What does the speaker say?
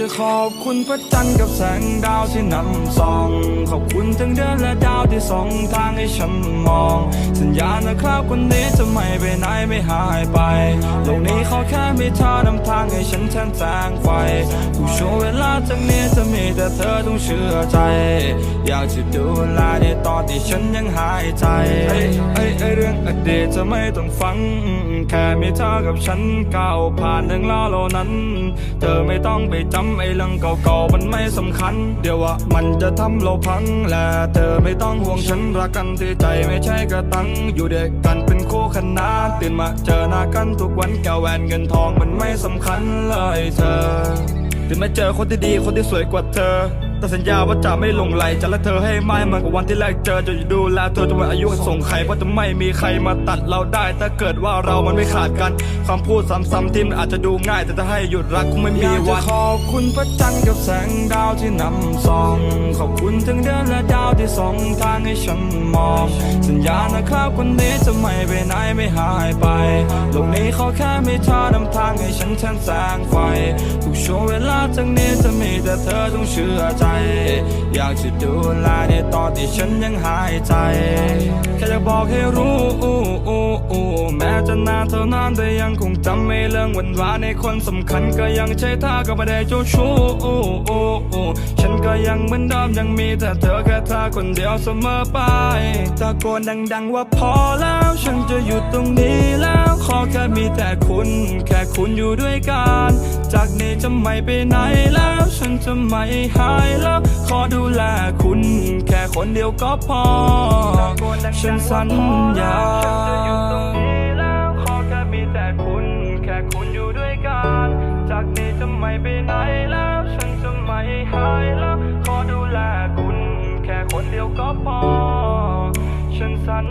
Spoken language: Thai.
จะขอบคุณพระจันทร์กับแสงดาวที่นำส่อง ขอบคุณทั้งเดือนและดาวที่ส่องทางให้ฉันมอง สัญญานะครับคนนี้จะไม่ไปไหนไม่หายไป โลกนี้ขอแค่มีเธอนำทางให้ฉันแทนแสงไฟทุกช่วเวลาจากนี้จะมีแต่เธอต้องเชื่อใจ อยากจะดูเวลาในตอนที่ฉันยังหายใจ อดีตจะไม่ต้องฟัง แค่มีเธอกับฉันก้าวผ่านเรื่องราวเหล่านั้น เธอไม่ต้องไปจำไอ้เรื่องเก่าๆมันไม่สำคัญ เดี๋ยวว่ามันจะทำเราพังและเธอไม่ต้องห่วงฉันรักกันที่ใจไม่ใช่กระตัง อยู่เด็กกันเป็นคู่ขนานตื่นมาเจอหน้ากันทุกวันแก้วแหวนเงินทองมันไม่สำคัญเลยเธอถึงแม้เจอคนที่ดีคนที่สวยกว่าเธอ แต่สัญญาว่าจะไม่ลงไหลจะรักเธอให้ไมากเหมือนกับวันที่แรกเจอจะอยู่ดูแลเธอจนวันอายุส่งไขเพราะจะไม่มีใครมาตัดเราได้ ถ้าเกิดว่าเรามันไม่ขาดกันคำพูดซ้ำๆที่มันอาจจะดูง่าย แต่ถ้าให้หยุดรักคงไม่มีวันขอบคุณพระจันทร์กับแสงดาวที่นำส่อง ขอบคุณทั้งเดือนและดาวที่ส่องทางให้ฉันมอง สัญญานะครับคนนี้จะไม่ไปไหนไม่หายไปโลกนี้ขอแค่มีเธอนำทางให้ฉันแทนแสงไฟทุกช่วงเวลาจากนี้จะมีแต่เธอ ต้องเชื่อใจ อยากจะดูแลในตอนที่ฉันยังหายใจ แค่จะบอกให้รู้แม้จะนานเท่านานแต่ยังคงจำไม่เรื่องวันวานในคนสำคัญก็ยังใช่ท่าก็ไม่ได้เจ้าชู้อู้อู้อู้ฉันก็ยังเหมือนเดิมยังมีแต่เธอแค่เธอคนเดียวเสมอไปตะโกนดัง ๆ ว่าพอแล้วฉันจะอยู่ตรงนี้แล้ว แค่มีแต่คุณ แค่คุณอยู่ด้วยกัน จากนี้จะไม่ไปไหนแล้ว ฉันจะไม่หายแล้ว ขอดูแลคุณ แค่คนเดียวก็พอ ฉันสัญญาจากนี้จะไม่ไปไหนแล้ว ฉันจะไม่หายแล้ว ขอดูแลคุณ แค่คนเดียวก็พอ ฉันสัญ